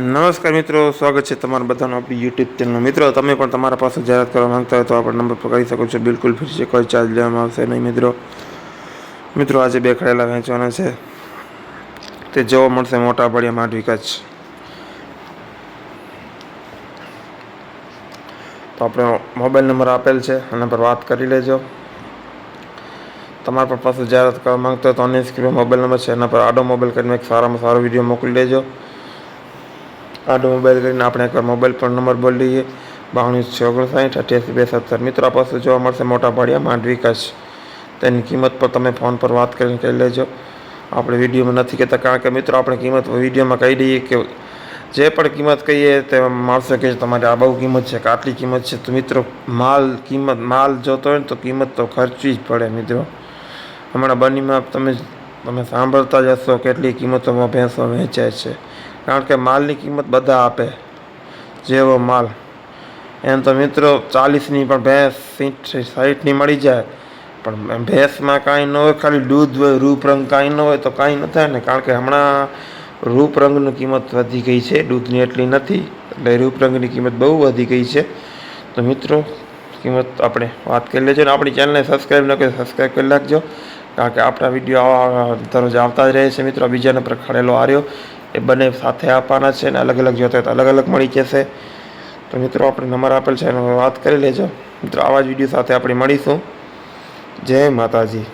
નમસ્કાર મિત્રો, સ્વાગત છે તમારા બધાનો આપણી યુટ્યુબ ચેનલ મિત્રો, તમે પણ તમારા પાસે જાહેરાત કરવા માંગતા હોય તો આપણે નંબર પર કરી શકો છો. બિલકુલ ફ્રી છે કોઈ ચાર્જ લેવામાં આવશે નહીં મિત્રો. મિત્રો, આજે બે ખડેલા વેચવાના છે. તે જોવા મળશે મોટા બળિયા માંડવી કચ્છ તો આપણે મોબાઈલ નંબર આપેલ છે, એના પર વાત કરી લેજો. તમારા પર પાસે જાહેરાત કરવા માંગતો હોય તો અન્ય સ્ક્રીન મોબાઈલ નંબર છે, એના પર આડો મોબાઈલ કરીને એક સારામાં સારો વીડિયો મોકલી દેજો. આડો મોબાઈલ કરીને આપણે એકવાર મોબાઈલ પર નંબર બોલી લઈએ. બાવણીસ છ ઓગણસાઠ અઠ્યાસી બે સત્તર મિત્રો પાસે જોવા મળશે મોટા પાડિયા માંડવી કચ્છ તેની કિંમત પર તમે ફોન પર વાત કરીને કહી લેજો. આપણે વિડીયોમાં નથી કહેતા, કારણ કે મિત્રો, આપણે કિંમત વિડીયોમાં કહી દઈએ કે જે પણ કિંમત કહીએ તે માણસો કહે છે, તમારે આ બહુ કિંમત છે, કે આટલી કિંમત છે. તો મિત્રો, માલ કિંમત, માલ જોતો હોય ને તો કિંમત તો ખર્ચવી જ પડે મિત્રો. હમણાં બનીમાં તમે તમે સાંભળતા જ હશો કેટલી કિંમતોમાં ભેંસો વેચાય છે. કારણ કે માલની કિંમત બધા આપે, જેવો માલ. એમ તો મિત્રો ચાલીસની પણ ભેંસ સીઠ સાઠની મળી જાય, પણ ભેંસમાં કાંઈ ન હોય, ખાલી દૂધ હોય, રૂપ રંગ કાંઈ ન હોય તો કાંઈ ન થાય ને, કારણ કે હમણાં રૂપ કિંમત વધી ગઈ છે, દૂધની એટલી નથી, એટલે રૂપ રંગની કિંમત બહુ વધી ગઈ છે. તો મિત્રો, કિંમત આપણે વાત કરી લેજો ને, આપણી ચેનલને સબસ્ક્રાઈબ ન કરી સબસ્ક્રાઈબ કરી નાખજો, કારણ કે આપણા વીડિયો દરરોજ આવતા જ રહે છે મિત્રો, બીજાને પ્રખાડેલો ખડેલો આર્યો. એ બંને સાથે આપવાના છે ને અલગ અલગ જોતા હોય તો અલગ અલગ મળી જશે. તો મિત્રો, આપણે નંબર આપેલ છે એનો વાત કરી લેજો. મિત્રો, આવા જ વીડિયો સાથે આપણે મળીશું. જય માતાજી.